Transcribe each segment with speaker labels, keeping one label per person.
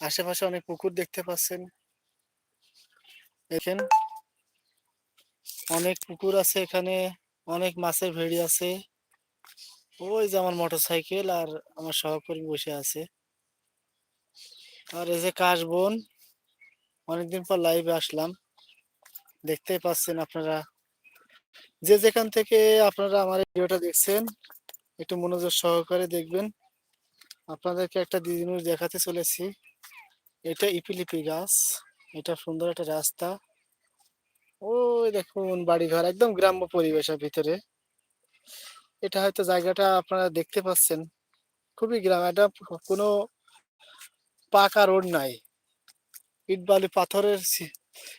Speaker 1: আশেপাশে অনেক পুকুর দেখতে পাচ্ছেন। দেখেন, অনেক পুকুর আছে এখানে, অনেক মাছের ভেড়ি আছে। ওই যে আমার মোটর সাইকেল আর আমার সহকর্মী বসে আছে। আর এই যে কাশবন অনেকদিন পর লাইভে আসলাম। দেখতেই পাচ্ছেন আপনারা। যে যেখান থেকে আপনারা আমার ভিডিওটা দেখছেন, একটু মনোযোগ সহকারে দেখবেন। আপনাদেরকে একটা জিনিস দেখাতে চলেছি। এটা ইপিলিপি গাছ। এটা সুন্দর একটা রাস্তা। ওই দেখুন, বাড়িঘর, একদম গ্রাম্য পরিবেশের ভিতরে। এটা হয়তো জায়গাটা আপনারা দেখতে পাচ্ছেন। খুবই গ্রাম, এটা কোনো পাকা রোড নাই। ইট বালি পাথরের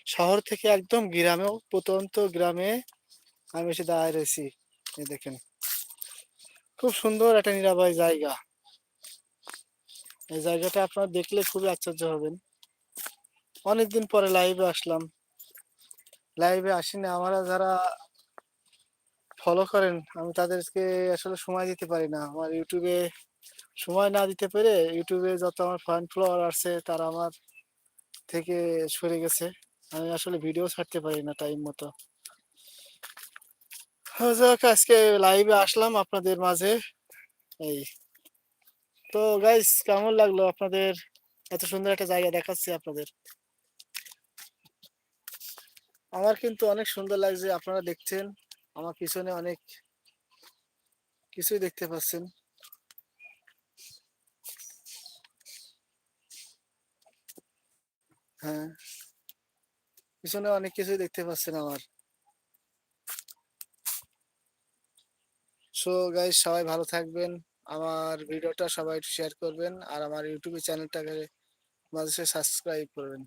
Speaker 1: শহর থেকে একদম গ্রামেও, প্রত্যন্ত গ্রামে আমি এসে দাঁড়ায় রয়েছি। দেখেন। খুব সুন্দর একটা নিরাপয় জায়গা। এই জায়গাটা আপনারা দেখলে খুবই আশ্চর্য হবেন। অনেকদিন পরে লাইভে আসলাম। লাইভে আসিনি আমরা যারা ফলো করেন আমি তাদেরকে আসলে সময় দিতে পারি না। আমার ইউটিউবে সময় না দিতে পেরে ইউটিউবে যত আমার ফ্যান ফলোয়ার আছে তারা আমার থেকে সরে গেছে। আমি আসলে ভিডিও ছাড়তে পারি না টাইম মতো। হ্যাঁ, আজকে লাইভে আসলাম আপনাদের মাঝে। এই তো গাইস কেমন লাগল আপনাদের? এত সুন্দর একটা জায়গা দেখাচ্ছি আপনাদের। আমার কিন্তু অনেক সুন্দর লাগছে, আপনারা দেখছেন। আমার পিছনে অনেক কিছুই দেখতে পাচ্ছেন। হ্যাঁ পিছনে অনেক কিছুই দেখতে পাচ্ছেন আমার। সো গাইস সবাই ভালো থাকবেন। আমার ভিডিওটা সবাই শেয়ার করবেন আর আমার ইউটিউবের চ্যানেলটাকে মাঝে সাবস্ক্রাইব করবেন।